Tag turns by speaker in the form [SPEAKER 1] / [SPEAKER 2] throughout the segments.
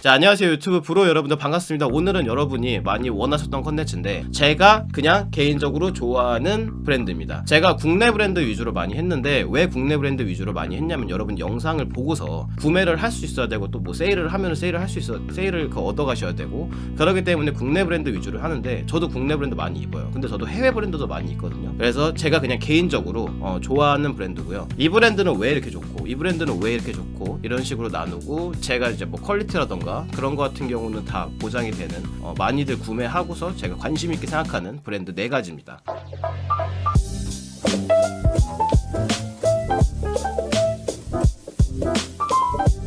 [SPEAKER 1] 자 안녕하세요 유튜브 브로 여러분들 반갑습니다. 오늘은 여러분이 많이 원하셨던 컨텐츠인데 제가 그냥 개인적으로 좋아하는 브랜드입니다. 제가 국내 브랜드 위주로 많이 했는데 왜 국내 브랜드 위주로 많이 했냐면 여러분 영상을 보고서 구매를 할 수 있어야 되고 또 뭐 세일을 하면 세일을 할 수 있어 세일을 그 얻어 가셔야 되고 그러기 때문에 국내 브랜드 위주로 하는데 저도 국내 브랜드 많이 입어요. 근데 저도 해외 브랜드도 많이 있거든요. 그래서 제가 그냥 개인적으로 어, 좋아하는 브랜드고요. 이 브랜드는 왜 이렇게 좋고 이 브랜드는 왜 이렇게 좋고 이런 식으로 나누고 제가 이제 뭐 퀄리티 라던가 그런 거 같은 경우는 다 보장이 되는 어, 많이들 구매하고서 제가 관심 있게 생각하는 브랜드 네 가지입니다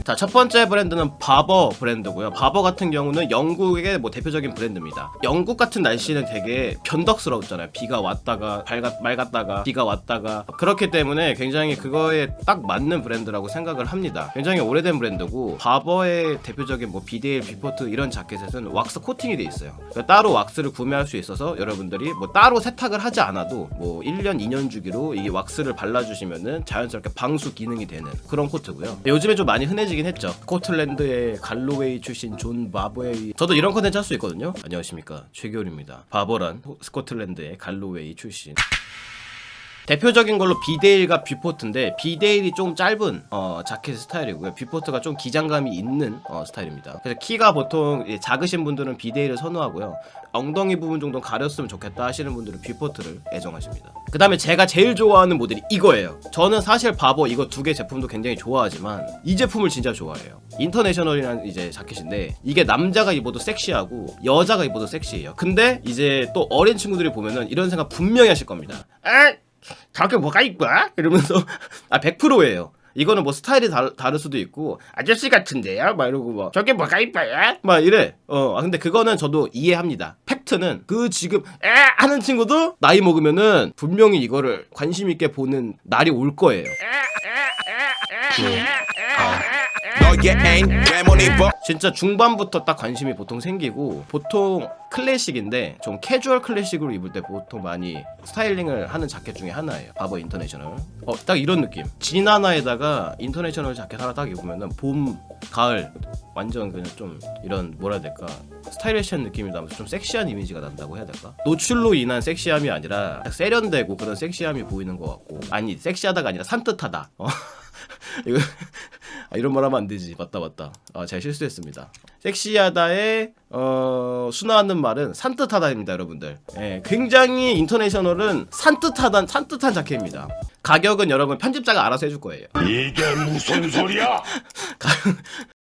[SPEAKER 1] 자, 첫 번째 브랜드는 바버 브랜드고요. 바버 같은 경우는 영국의 뭐 대표적인 브랜드입니다. 영국 같은 날씨는 되게 변덕스러웠잖아요. 비가 왔다가 밝았, 맑았다가 비가 왔다가 그렇기 때문에 굉장히 그거에 딱 맞는 브랜드라고 생각을 합니다. 굉장히 오래된 브랜드고 바버의 대표적인 뭐 비데일, 비포트 이런 자켓에는 왁스 코팅이 돼 있어요. 그러니까 따로 왁스를 구매할 수 있어서 여러분들이 뭐 따로 세탁을 하지 않아도 뭐 1년, 2년 주기로 이 왁스를 발라주시면은 자연스럽게 방수 기능이 되는 그런 코트고요. 요즘에 좀 많이 흔해지긴 했죠. 스코틀랜드의 갈로웨이 출신 존 바버웨이. 저도 이런 컨텐츠 할 수 있거든요. 안녕하십니까. 최교훈입니다. 바버란 스코틀랜드의 갈로웨이 출신. 대표적인 걸로 비데일과 뷰포트인데 비데일이 좀 짧은 어, 자켓 스타일이고요. 뷰포트가 좀 기장감이 있는 어, 스타일입니다. 그래서 키가 보통 예, 작으신 분들은 비데일을 선호하고요. 엉덩이 부분 정도 가렸으면 좋겠다 하시는 분들은 뷰포트를 애정하십니다. 그 다음에 제가 제일 좋아하는 모델이 이거예요. 저는 사실 바버 이거 두 개 제품도 굉장히 좋아하지만 이 제품을 진짜 좋아해요. 인터내셔널이라는 이제 자켓인데 이게 남자가 입어도 섹시하고 여자가 입어도 섹시해요. 근데 이제 또 어린 친구들이 보면은 이런 생각 분명히 하실 겁니다. 아, 저게 뭐가 이뻐? 이러면서 아 100%예요. 이거는 뭐 스타일이 다, 다를 수도 있고 아저씨 같은데요? 막 이러고 뭐 저게 뭐가 이뻐요? 막 이래. 어 아, 근데 그거는 저도 이해합니다. 팩트는 그 지금 에 하는 친구도 나이 먹으면은 분명히 이거를 관심 있게 보는 날이 올 거예요.
[SPEAKER 2] 너 의 애인 외모는 입어
[SPEAKER 1] 진짜 중반부터 딱 관심이 보통 생기고 보통 클래식인데 좀 캐주얼 클래식으로 입을 때 보통 많이 스타일링을 하는 자켓 중에 하나예요. 바버 인터내셔널. 어, 딱 이런 느낌. 진 하나에다가 인터내셔널 자켓 하나 딱 입으면은 봄, 가을 완전 그냥 좀 이런 뭐라 해야 될까 스타일리시한 느낌이 나면서 좀 섹시한 이미지가 난다고 해야 될까? 노출로 인한 섹시함이 아니라 딱 세련되고 그런 섹시함이 보이는 것 같고 아니 섹시하다가 아니라 산뜻하다. 어. 이거 아, 이런 말 하면 안 되지. 맞다 맞다. 아, 제가 실수했습니다. 섹시하다의 어, 순화하는 말은 산뜻하다입니다, 여러분들. 예, 굉장히 인터내셔널은 산뜻하단 산뜻한 자켓입니다. 가격은 여러분 편집자가 알아서 해줄 거예요.
[SPEAKER 2] 이게 무슨 소리야?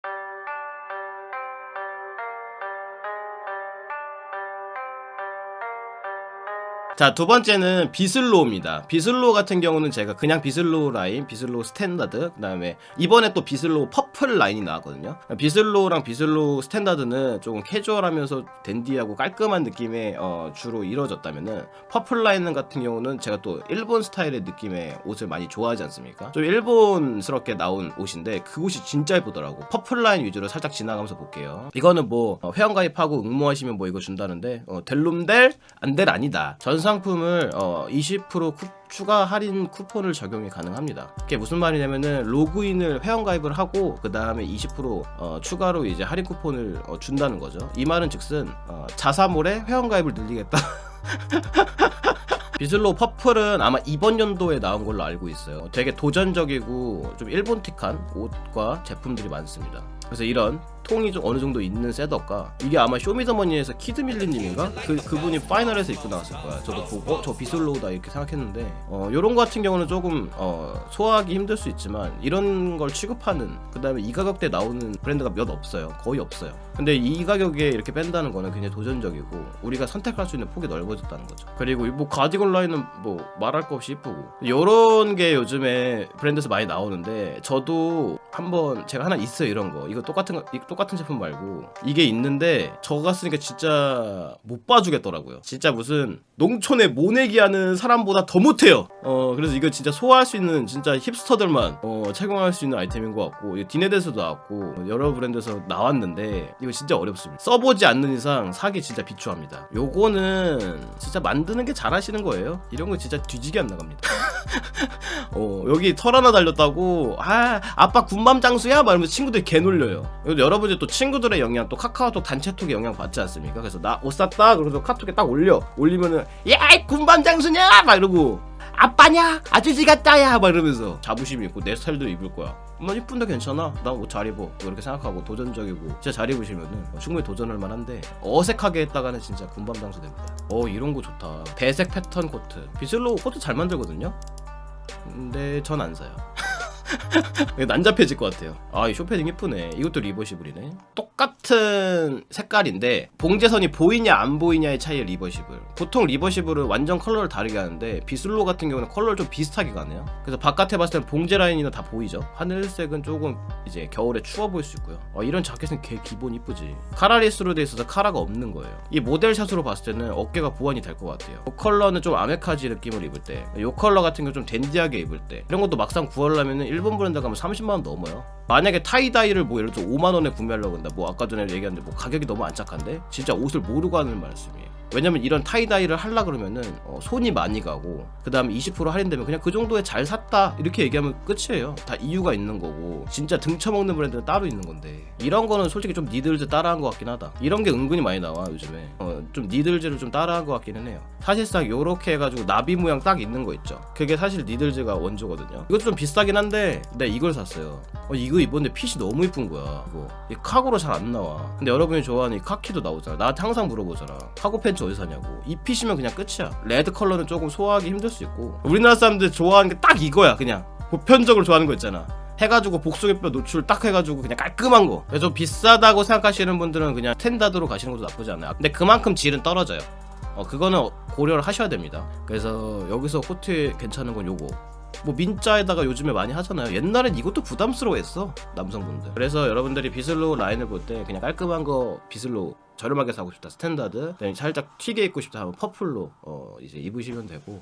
[SPEAKER 1] 자, 두 번째는 비슬로우입니다. 비슬로우 같은 경우는 제가 그냥 비슬로우 라인, 비슬로우 스탠다드, 그 다음에 이번에 또 비슬로우 퍼플 라인이 나왔거든요. 비슬로우랑 비슬로우 스탠다드는 조금 캐주얼하면서 댄디하고 깔끔한 느낌의 어, 주로 이루어졌다면은 퍼플 라인 같은 경우는 제가 또 일본 스타일의 느낌의 옷을 많이 좋아하지 않습니까? 좀 일본스럽게 나온 옷인데 그 옷이 진짜 예쁘더라고. 퍼플 라인 위주로 살짝 지나가면서 볼게요. 이거는 뭐 어, 회원가입하고 응모하시면 뭐 이거 준다는데 어, 델룸델 안델 아니다. 전 상품을 어, 20% 쿠, 추가 할인 쿠폰을 적용이 가능합니다. 그게 무슨 말이냐면은 로그인을 회원가입을 하고 그 다음에 20% 어, 추가로 이제 할인 쿠폰을 어, 준다는 거죠. 이 말은 즉슨 어, 자사몰에 회원가입을 늘리겠다. 비슬로 퍼플은 아마 이번 연도에 나온 걸로 알고 있어요. 되게 도전적이고 좀 일본틱한 옷과 제품들이 많습니다. 그래서 이런 통이 좀 어느 정도 있는 셋업과 이게 아마 쇼미더머니에서 키드밀리님인가 그 그분이 파이널에서 입고 나왔을 거야. 저도 보고 어, 저 비슬로우다 이렇게 생각했는데 어 요런 거 같은 경우는 조금 어 소화하기 힘들 수 있지만 이런 걸 취급하는 그다음에 이 가격대 나오는 브랜드가 몇 없어요. 거의 없어요. 근데 이 가격에 이렇게 뺀다는 거는 굉장히 도전적이고 우리가 선택할 수 있는 폭이 넓어졌다는 거죠. 그리고 뭐 가디건 라인은 뭐 말할 거 없이 이쁘고 요런 게 요즘에 브랜드에서 많이 나오는데 저도 한번 제가 하나 있어요 이런 거 이거 똑같은 거 이- 똑같은 제품 말고 이게 있는데 저가 쓰니까 진짜 못 봐주겠더라고요. 진짜 무슨 농촌에 모내기 하는 사람보다 더 못해요. 어 그래서 이거 진짜 소화할 수 있는 진짜 힙스터들만 어 착용할 수 있는 아이템인 것 같고 이거 디네드에서도 나왔고 여러 브랜드에서 나왔는데 이거 진짜 어렵습니다. 써보지 않는 이상 사기 진짜 비추합니다. 요거는 진짜 만드는 게 잘하시는 거예요. 이런 거 진짜 뒤지게 안 나갑니다. 어, 여기 털 하나 달렸다고 아 아빠 군밤 장수야? 막 이러면서 친구들이 개 놀려요 그래도 여러분들 또 친구들의 영향 또 카카오톡 단체톡의 영향 받지 않습니까? 그래서 나 옷 샀다 그래서 카톡에 딱 올려 올리면은 야이 군밤 장수냐? 막 이러고 아빠냐? 아저씨 같다야 막 이러면서 자부심이 있고 내 스타일대로 입을 거야 난 이쁜데 괜찮아? 난 옷 잘 입어. 이렇게 생각하고 도전적이고 진짜 잘 입으시면은 충분히 도전할 만한데 어색하게 했다가는 진짜 군밤 장수 됩니다. 어 이런 거 좋다. 배색 패턴 코트. 비슬로 코트 잘 만들거든요? 근데 전 안 사요 난잡해질 것 같아요. 아 이 쇼패딩 이쁘네. 이것도 리버시블이네. 똑같은 색깔인데 봉제선이 보이냐 안 보이냐의 차이의 리버시블. 보통 리버시블은 완전 컬러를 다르게 하는데 비슬로 같은 경우는 컬러를 좀 비슷하게 가네요. 그래서 바깥에 봤을 땐 봉제 라인이나 다 보이죠? 하늘색은 조금 이제 겨울에 추워 보일 수 있고요. 어, 이런 자켓은 개 기본 이쁘지. 카라리스로 돼 있어서 카라가 없는 거예요. 이 모델샷으로 봤을 때는 어깨가 보완이 될 것 같아요. 이 컬러는 좀 아메카지 느낌을 입을 때이 컬러 같은 거 좀 댄디하게 입을 때 이런 것도 막상 구하려면은 일본 브랜드 가면 30만 원 넘어요. 만약에 타이다이를 뭐 예를 들어 5만 원에 구매하려고 한다. 뭐 아까 전에 얘기했는데 뭐 가격이 너무 안착한데 진짜 옷을 모르고 하는 말씀이에요 왜냐면 이런 타이다이를 하려 그러면은 어, 손이 많이 가고 그 다음에 20% 할인되면 그냥 그 정도에 잘 샀다. 이렇게 얘기하면 끝이에요. 다 이유가 있는 거고. 진짜 등쳐먹는 브랜드는 따로 있는 건데. 이런 거는 솔직히 좀 니들즈 따라한 것 같긴 하다. 이런 게 은근히 많이 나와 요즘에. 어, 좀 니들즈를 좀 따라한 것 같기는 해요. 사실상 요렇게 해가지고 나비 모양 딱 있는 거 있죠. 그게 사실 니들즈가 원조거든요. 이것도 좀 비싸긴 한데 내가 이걸 샀어요. 어, 이거 입었는데 핏이 너무 이쁜 거야 이거. 이 카고로 잘 안 나와. 근데 여러분이 좋아하는 이 카키도 나오잖아. 나한테 항상 물어보잖아. 카고 팬츠 어디서 사냐고. 이 핏이면 그냥 끝이야. 레드 컬러는 조금 소화하기 힘들 수 있고. 우리나라 사람들 좋아하는 게 딱 이거야 그냥. 보편적으로 좋아하는 거 있잖아. 해가지고 복숭아뼈 노출 딱 해가지고 그냥 깔끔한 거. 그래서 비싸다고 생각하시는 분들은 그냥 스탠다드로 가시는 것도 나쁘지 않아요. 근데 그만큼 질은 떨어져요. 어 그거는 고려를 하셔야 됩니다. 그래서 여기서 코트 괜찮은 건 요거. 뭐 민자에다가 요즘에 많이 하잖아요. 옛날엔 이것도 부담스러워했어 남성분들. 그래서 여러분들이 비슬로 라인을 볼 때 그냥 깔끔한 거 비슬로 저렴하게 사고 싶다 스탠다드. 살짝 튀게 입고 싶다 하면 퍼플로 어 이제 입으시면 되고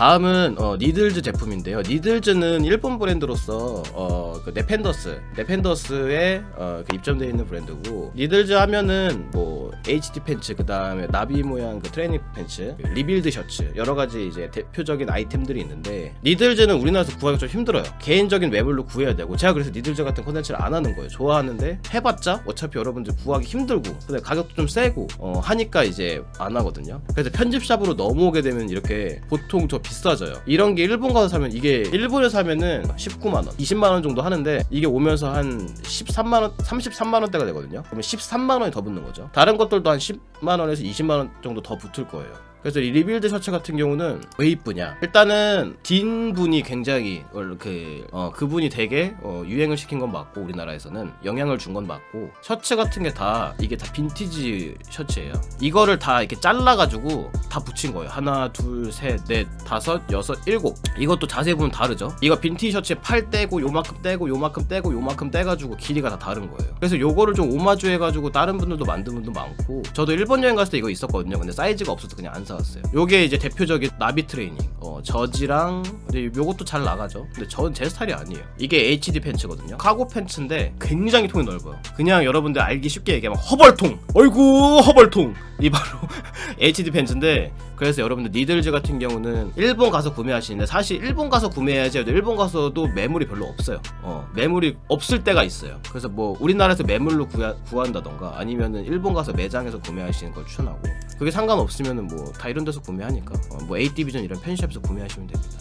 [SPEAKER 1] 다음은 어, 니들즈 제품인데요. 니들즈는 일본 브랜드로서 어, 그 네펜더스, 네펜더스에 어, 그 입점되어 있는 브랜드고 니들즈 하면은 뭐 HD 팬츠, 그 다음에 나비 모양 그 트레이닝 팬츠, 그 리빌드 셔츠 여러 가지 이제 대표적인 아이템들이 있는데 니들즈는 우리나라에서 구하기 좀 힘들어요. 개인적인 매물로 구해야 되고 제가 그래서 니들즈 같은 콘텐츠를 안 하는 거예요. 좋아하는데 해봤자 어차피 여러분들 구하기 힘들고 근데 가격도 좀 세고 어, 하니까 이제 안 하거든요. 그래서 편집샵으로 넘어오게 되면 이렇게 보통 더 비싸져요. 이런 게 일본 가서 사면 이게 일본에 사면은 19만 원, 20만 원 정도 하는데 이게 오면서 한 13만 원, 33만 원대가 되거든요. 그러면 13만 원이 더 붙는 거죠. 다른 것들도 한 10만 원에서 20만 원 정도 더 붙을 거예요. 그래서 이 리빌드 셔츠 같은 경우는 왜 이쁘냐? 일단은 딘 분이 굉장히 원래 그 어, 그분이 되게 어, 유행을 시킨 건 맞고 우리나라에서는 영향을 준 건 맞고 셔츠 같은 게 다 이게 다 빈티지 셔츠예요. 이거를 다 이렇게 잘라가지고 다 붙인 거예요. 하나, 둘, 셋, 넷, 다섯, 여섯, 일곱. 이것도 자세히 보면 다르죠. 이거 빈티지 셔츠에 팔 떼고 요만큼 떼고 요만큼 떼고 요만큼 떼가지고 길이가 다 다른 거예요. 그래서 요거를 좀 오마주 해가지고 다른 분들도 만든 분도 많고 저도 일본 여행 갔을 때 이거 있었거든요. 근데 사이즈가 없어서 그냥 안 사왔어요. 요게 이제 대표적인 나비 트레이닝. 어, 저지랑 근데 요것도 잘 나가죠. 근데 저는 제 스타일이 아니에요. 이게 HD 팬츠거든요. 카고 팬츠인데 굉장히 통이 넓어요. 그냥 여러분들 알기 쉽게 얘기하면 허벌통. 어이구 허벌통. 이 바로 HD 팬츠인데 그래서 여러분들 니들즈 같은 경우는 일본 가서 구매하시는데 사실 일본 가서 구매해야지 일본 가서도 매물이 별로 없어요. 어, 매물이 없을 때가 있어요. 그래서 뭐 우리나라에서 매물로 구한다던가 아니면은 일본 가서 매장에서 구매하시는 걸 추천하고 그게 상관없으면은 뭐다 이런 데서 구매하니까. 어, 뭐 디비전 이런 펜샵에서 구매하시면 됩니다.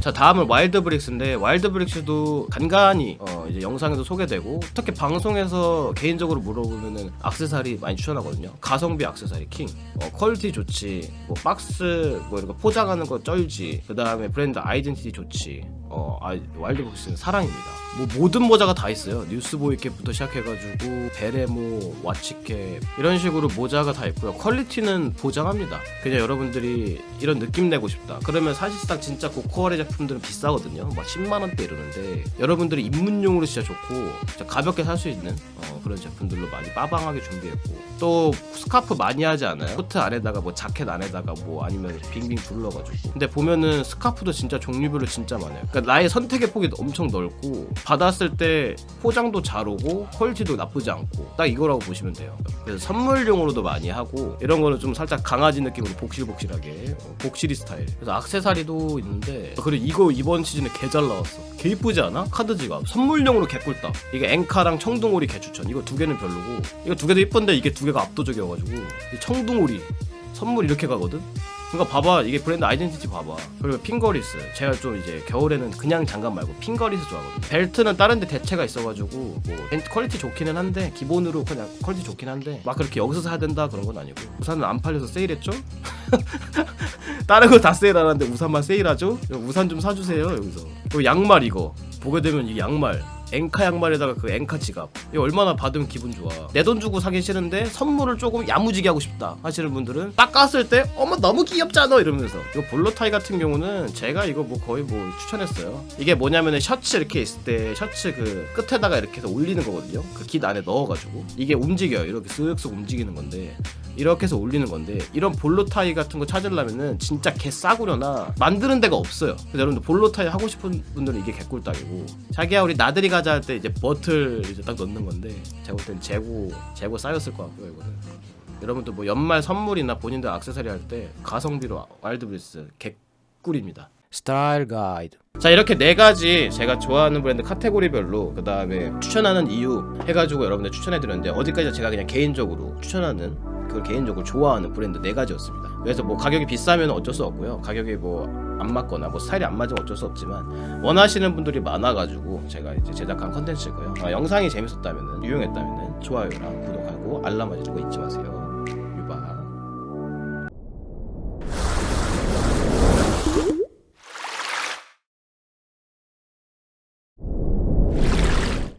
[SPEAKER 1] 자 다음은 와일드 브릭스인데 와일드 브릭스도 간간히 어, 이제 영상에도 소개되고 특히 방송에서 개인적으로 물어보면은 악세사리 많이 추천하거든요. 가성비 악세사리 킹. 어, 퀄리티 좋지. 뭐 박스 뭐 이런 거 포장하는 거 쩔지. 그 다음에 브랜드 아이덴티티 좋지 어 아, 와일드 브릭스는 사랑입니다. 뭐 모든 모자가 다 있어요. 뉴스보이 캡부터 시작해가지고 베레모 와치캡 이런 식으로 모자가 다 있고요. 퀄리티는 보장합니다. 그냥 여러분들이 이런 느낌 내고 싶다. 그러면 사실상 진짜 고퀄의 제품들은 비싸거든요. 막 10만 원대 이러는데 여러분들이 입문용으로 진짜 좋고 진짜 가볍게 살 수 있는 어, 그런 제품들로 많이 빠방하게 준비했고 또 스카프 많이 하지 않아요 코트 안에다가 뭐 자켓 안에다가 뭐 아니면 빙빙 둘러가지고 근데 보면은 스카프도 진짜 종류별로 진짜 많아요 그러니까 나의 선택의 폭이 엄청 넓고 받았을 때 포장도 잘 오고 퀄리티도 나쁘지 않고 딱 이거라고 보시면 돼요. 그래서 선물용으로도 많이 하고 이런 거는 좀 살짝 강아지 느낌으로 복실복실하게 어, 복실이 스타일. 그래서 악세사리도 있는데 그리고 이거 이번 시즌에 개 잘 나왔어. 개 이쁘지 않아? 카드 지갑 선물용으로 개꿀딱. 이게 앵카랑 청둥오리 개추천. 이거 두 개는 별로고 이거 두 개도 이쁜데 이게 두 개가 압도적이어가지고 이 청둥오리 선물 이렇게 가거든. 그러니까 봐봐. 이게 브랜드 아이덴티티 봐봐. 그리고 핑거리스 제가 좀 이제 겨울에는 그냥 장갑 말고 핑거리스 좋아하거든요. 벨트는 다른 데 대체가 있어가지고 뭐 벤- 퀄리티 좋기는 한데 기본으로 그냥 퀄리티 좋긴 한데 막 그렇게 여기서 사야 된다 그런 건 아니고. 우산은 안 팔려서 세일했죠? 다른 거 다 세일 안 하는데 우산만 세일하죠? 우산 좀 사주세요 여기서. 그리고 양말 이거. 보게 되면 이 양말 앵카 양말에다가 그 앵카 지갑. 이거 얼마나 받으면 기분 좋아. 내 돈 주고 사긴 싫은데 선물을 조금 야무지게 하고 싶다 하시는 분들은 딱 깠을 때 어머 너무 귀엽잖아? 이러면서. 이거 볼로타이 같은 경우는 제가 이거 뭐 거의 뭐 추천했어요. 이게 뭐냐면은 셔츠 이렇게 있을 때 셔츠 그 끝에다가 이렇게 해서 올리는 거거든요. 그 깃 안에 넣어가지고. 이게 움직여요. 이렇게 쓱쓱 움직이는 건데 이렇게 해서 올리는 건데 이런 볼로 타이 같은 거 찾으려면은 진짜 개 싸구려나 만드는 데가 없어요. 그래서 여러분들 볼로 타이 하고 싶은 분들은 이게 개꿀딱이고. 자기야 우리 나들이 가자 할 때 이제 버틀 이제 딱 넣는 건데 제가 볼땐 재고 재고 쌓였을 것 같고요 이거는. 여러분들 뭐 연말 선물이나 본인들 액세서리 할 때 가성비로 와일드브리스 개꿀입니다. 스타일 가이드. 자 이렇게 네 가지 제가 좋아하는 브랜드 카테고리별로 그 다음에 추천하는 이유 해가지고 여러분들 추천해드렸는데 어디까지 제가 그냥 개인적으로 추천하는 그 개인적으로 좋아하는 브랜드 네 가지였습니다. 그래서 뭐 가격이 비싸면 어쩔 수 없고요. 가격이 뭐 안 맞거나 뭐 스타일이 안 맞으면 어쩔 수 없지만 원하시는 분들이 많아가지고 제가 이제 제작한 컨텐츠고요. 아, 영상이 재밌었다면 유용했다면 좋아요랑 구독하고 알람 거 잊지 마세요.